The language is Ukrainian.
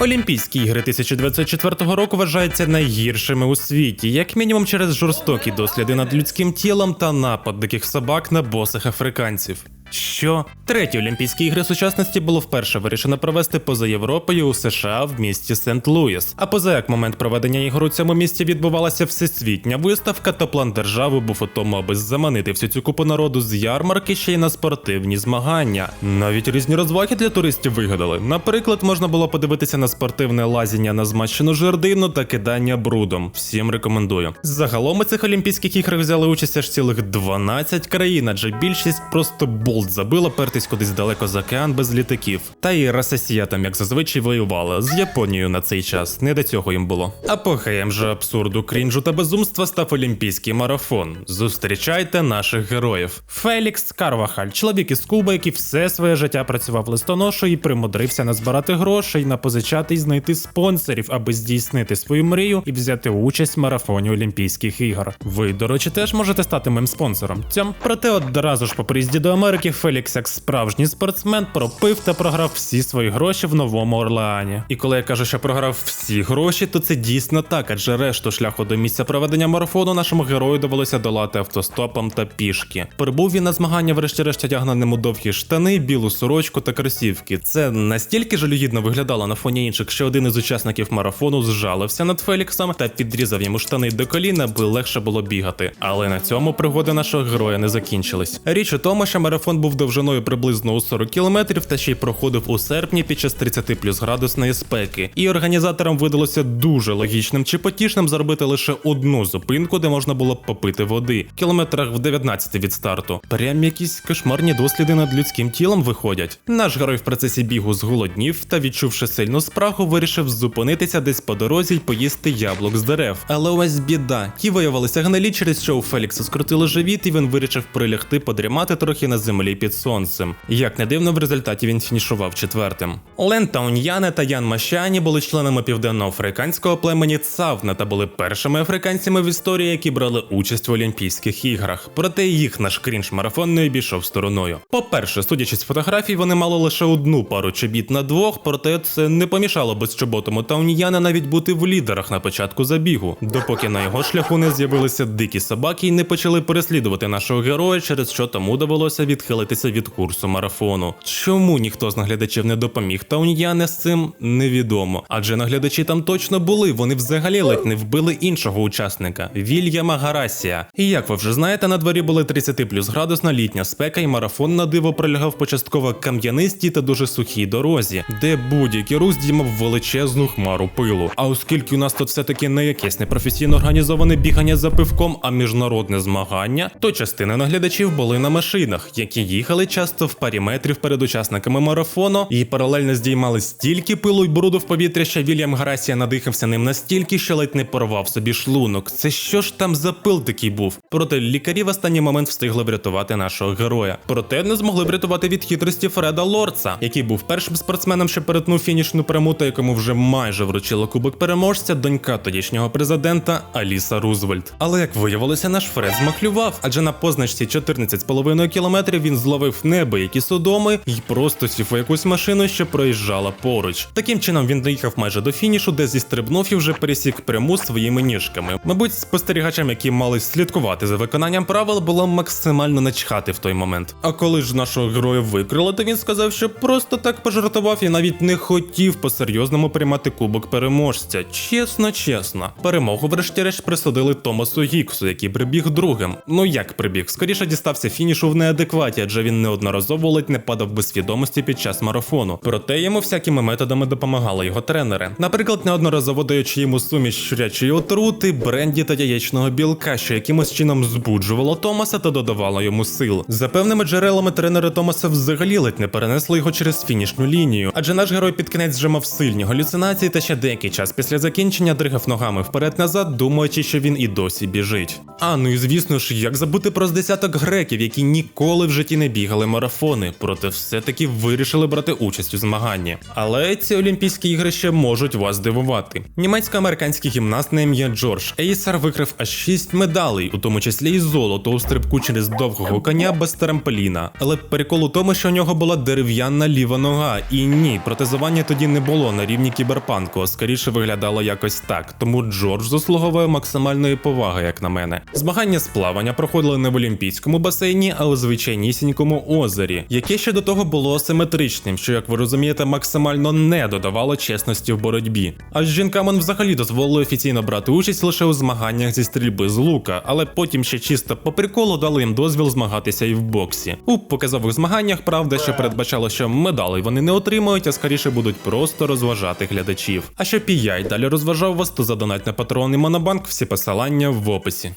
Олімпійські ігри 1904 року вважаються найгіршими у світі, як мінімум через жорстокі досліди над людським тілом та напад диких собак на босих африканців. Що треті Олімпійські ігри сучасності було вперше вирішено провести поза Європою у США в місті Сент-Луїс. А поза як момент проведення ігор у цьому місті відбувалася всесвітня виставка, то план держави був у тому, аби заманити всю цю купу народу з ярмарки ще й на спортивні змагання. Навіть різні розваги для туристів вигадали. Наприклад, можна було подивитися на спортивне лазіння на змащену жердину та кидання брудом. Всім рекомендую. Загалом у цих Олімпійських іграх взяли участь аж цілих 12 країн, адже більшість просто болт забила пертись кудись далеко за океан без літаків. Та і Росія там, як зазвичай, воювала з Японією на цей час. Не до цього їм було. Апогеєм же абсурду, крінжу та безумства став олімпійський марафон. Зустрічайте наших героїв. Фелікс Карвахаль, чоловік із Куби, який все своє життя працював листоношою і примудрився назбирати грошей, напозичати і знайти спонсорів, аби здійснити свою мрію і взяти участь в марафоні Олімпійських ігор. Ви, до речі, теж можете стати моїм спонсором. Цьом проте одразу ж по приїзді до Америки Фелікс, як справжній спортсмен, пропив та програв всі свої гроші в новому Орлеані. І коли я кажу, що програв всі гроші, то це дійсно так, адже решту шляху до місця проведення марафону нашому герою довелося долати автостопом та пішки. Прибув він на змагання, врешті-решт одягненим у довгі штани, білу сорочку та кросівки. Це настільки жалюгідно виглядало на фоні інших, що один із учасників марафону зжалився над Феліксом та підрізав йому штани до коліна, аби легше було бігати. Але на цьому пригоди нашого героя не закінчились. Річ у тому, що марафон був довжиною приблизно у 40 кілометрів та ще й проходив у серпні під час 30 плюс градусної спеки. І організаторам видалося дуже логічним чи потішним зробити лише одну зупинку, де можна було б попити води, в кілометрах в 19 від старту. Прям якісь кошмарні досліди над людським тілом виходять. Наш герой в процесі бігу зголоднів та, відчувши сильну спрагу, вирішив зупинитися десь по дорозі й поїсти яблук з дерев. Але ось біда. Ті виявилися гнилі, через що у Фелікса скрутили живіт, і він вирішив прилягти подрімати трохи на землі під сонцем. Як не дивно, в результаті він фінішував четвертим. Лен Тауньяне та Ян Машані були членами південноафриканського племені Цавна та були першими африканцями в історії, які брали участь в Олімпійських іграх. Проте їх наш крінж марафон не обійшов стороною. По-перше, судячи з фотографій, вони мали лише одну пару чобіт на двох, проте це не помішало безчоботому Тауньяне навіть бути в лідерах на початку забігу, допоки на його шляху не з'явилися дикі собаки і не почали переслідувати нашого героя, через що тому довелося відхилитися від курсу марафону. Чому ніхто з наглядачів не допоміг Тауньяне з цим невідомо, адже наглядачі там точно були. Вони взагалі ледь не вбили іншого учасника Вільяма Гарасія. І як ви вже знаєте, на дворі були 30 плюс градусна літня спека, і марафон на диво пролягав по кам'янистій та дуже сухій дорозі, де будь-який рух здіймав величезну хмару пилу. А оскільки у нас тут все таки не якесь непрофесійно організоване бігання за пивком, а міжнародне змагання, то частина наглядачів були на машинах, які їхали часто в парі метрів перед учасниками марафону, і паралельно здіймали стільки пилу й бруду в повітря, що Вільям Гарасія надихався ним настільки, що ледь не порвав собі шлунок. Це що ж там за пил такий був? Проте лікарі в останній момент встигли врятувати нашого героя. Проте не змогли врятувати від хитрості Фреда Лорца, який був першим спортсменом, що перетнув фінішну пряму, та якому вже майже вручила кубок переможця донька тодішнього президента Аліса Рузвельт. Але як виявилося, наш Фред змахлював, адже на позначці 14,5 кілометрів він зловив неабиякі судоми і просто сів у якусь машину, що проїжджала поруч. Таким чином він доїхав майже до фінішу, де зістрибнув і вже пересік пряму своїми ніжками. Мабуть, спостерігачам, які мали слідкувати за виконанням правил, було максимально начхати в той момент. А коли ж нашого героя викрили, то він сказав, що просто так пожартував і навіть не хотів по-серйозному приймати кубок переможця. Чесно, чесно. Перемогу, врешті-решт, присудили Томасу Гіксу, який прибіг другим. Ну як прибіг? Скоріше дістався фінішу в неадекваті, адже він неодноразово ледь не падав без свідомості під час марафону. Проте йому всякими методами допомагали його тренери. Наприклад, неодноразово даючи йому суміш щурячої отрути, бренді та яєчного білка, що якимось чином збуджувало Томаса та додавало йому сил. За певними джерелами тренери Томаса взагалі ледь не перенесли його через фінішну лінію, адже наш герой під кінець вже мав сильні галюцинації та ще деякий час після закінчення дригав ногами вперед-назад, думаючи, що він і досі біжить. А ну і звісно ж, як забути про з десяток греків, які ніколи в житті не бігали марафони, проте все-таки вирішили брати участь у змаганні. Але ці Олімпійські ігри ще можуть вас здивувати. Німецько-американський гімнаст на ім'я Джордж Ейсер викрив аж 6 медалей, у тому числі і золото у стрибку через довгого коня без трамполіна. Але прикол у тому, що у нього була дерев'яна ліва нога, і ні, протезування тоді не було на рівні кіберпанку, скоріше виглядало якось так. Тому Джордж заслуговує максимальної поваги, як на мене. Змагання з плавання проходили не в олімпійському басейні, а у звичайнісінькому озері, яке ще до того було асиметричним, що, як ви розумієте, максимально не додавало чесності в боротьбі. А жінкам взагалі дозволили офіційно брати участь лише у змаганнях зі стрільби з лука, але потім ще чисто по приколу дали їм дозвіл змагатися і в боксі. У показових змаганнях, правда, що передбачало, що медалей вони не отримають, а скоріше будуть просто розважати глядачів. А що і я далі розважав вас, то задонать на патрони Монобанк всі посилання в описі.